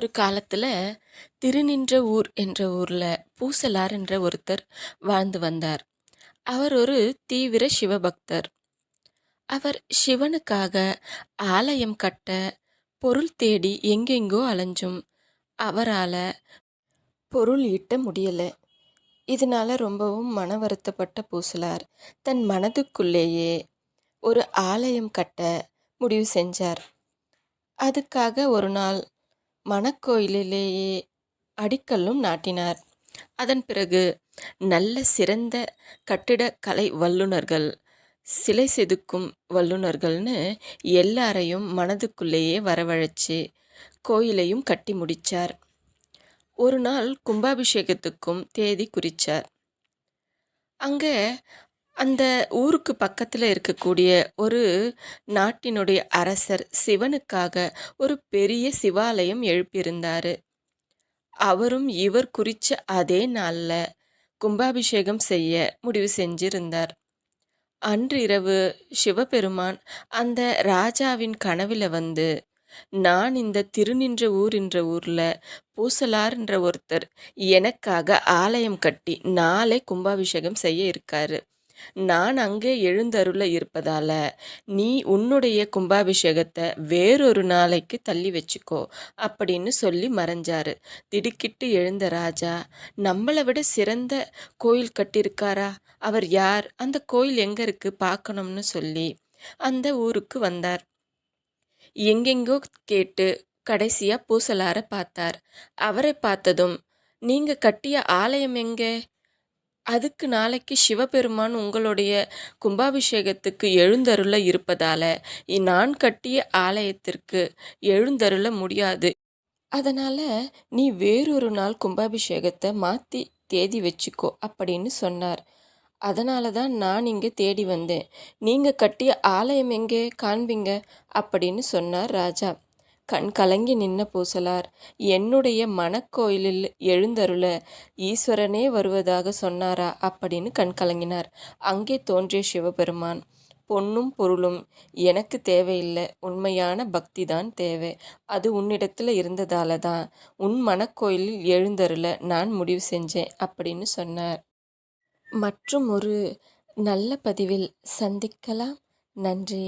ஒரு காலத்தில் திருநின்ற ஊர் என்ற ஊரில் பூசலார் என்ற ஒருத்தர் வாழ்ந்து வந்தார். அவர் ஒரு தீவிர சிவபக்தர். அவர் சிவனுக்காக ஆலயம் கட்ட பொருள் தேடி எங்கெங்கோ அலைஞ்சும் அவரால் பொருள் ஈட்ட முடியல. இதனால் ரொம்பவும் மன வருத்தப்பட்ட பூசலார் தன் மனதுக்குள்ளேயே ஒரு ஆலயம் கட்ட முடிவு செஞ்சார். அதுக்காக ஒரு நாள் மணக்கோயிலிலேயே அடிக்கல்லும் நாட்டினார். அதன் பிறகு நல்ல சிறந்த கட்டிடக்கலை வல்லுனர்கள், சிலை செதுக்கும் வல்லுனர்கள்னு எல்லாரையும் மனதுக்குள்ளேயே வரவழைச்சு கோயிலையும் கட்டி முடித்தார் ஒரு நாள் கும்பாபிஷேகத்துக்கும் தேதி குறித்தார் அங்கே அந்த ஊருக்கு பக்கத்தில் இருக்கக்கூடிய ஒரு நாட்டினுடைய அரசர் சிவனுக்காக ஒரு பெரிய சிவாலயம் எழுப்பியிருந்தார் அவரும் இவர் குறித்த அதே நாளில் கும்பாபிஷேகம் செய்ய முடிவு செஞ்சிருந்தார். அன்றிரவு சிவபெருமான் அந்த ராஜாவின் கனவில் வந்து நான் இந்த திருநின்ற ஊர் என்ற ஊரில் பூசலார்ன்ற ஒருத்தர் எனக்காக ஆலயம் கட்டி நாளை கும்பாபிஷேகம் செய்ய இருக்காரு. நான் அங்கே எழுந்தருள இருப்பதால நீ உன்னுடைய கும்பாபிஷேகத்தை வேறொரு நாளைக்கு தள்ளி வச்சுக்கோ அப்படின்னு சொல்லி மறைஞ்சாரு. திடுக்கிட்டு எழுந்த ராஜா நம்மளை விட சிறந்த கோயில் கட்டியிருக்காரா? அவர் யார்? அந்த கோயில் எங்கே இருக்கு பார்க்கணும்னு சொல்லி அந்த ஊருக்கு வந்தார். எங்கெங்கோ கேட்டு கடைசியாக பூசலார பார்த்தார். அவரை பார்த்ததும் நீங்கள் கட்டிய ஆலயம் எங்கே? அதுக்கு நாளைக்கு சிவபெருமான் உங்களுடைய கும்பாபிஷேகத்துக்கு எழுந்தருள இருப்பதால நான் கட்டிய ஆலயத்திற்கு எழுந்தருள முடியாது. அதனால நீ வேறொரு நாள் கும்பாபிஷேகத்தை மாற்றி தேதி வச்சுக்கோ அப்படின்னு சொன்னார். அதனால தான் நான் இங்கே தேடி வந்தேன். நீங்கள் கட்டிய ஆலயம் எங்கே? காண்பீங்க அப்படின்னு சொன்னார் ராஜா. கண் கலங்கி நின்ன பூசலார் என்னுடைய மணக்கோயிலில் எழுந்தருள ஈஸ்வரனே வருவதாக சொன்னாரா அப்படின்னு கண் கலங்கினார். அங்கே தோன்றிய சிவபெருமான் பொன்னும் பொருளும் எனக்கு தேவையில்லை உண்மையான பக்தி தான் தேவை. அது உன்னிடத்தில் இருந்ததால தான் உன் மணக்கோயிலில் எழுந்தருள நான் முடிவு செஞ்சேன் அப்படின்னு சொன்னார். மற்றும் ஒரு நல்ல பதிவில் சந்திக்கலாம். நன்றி.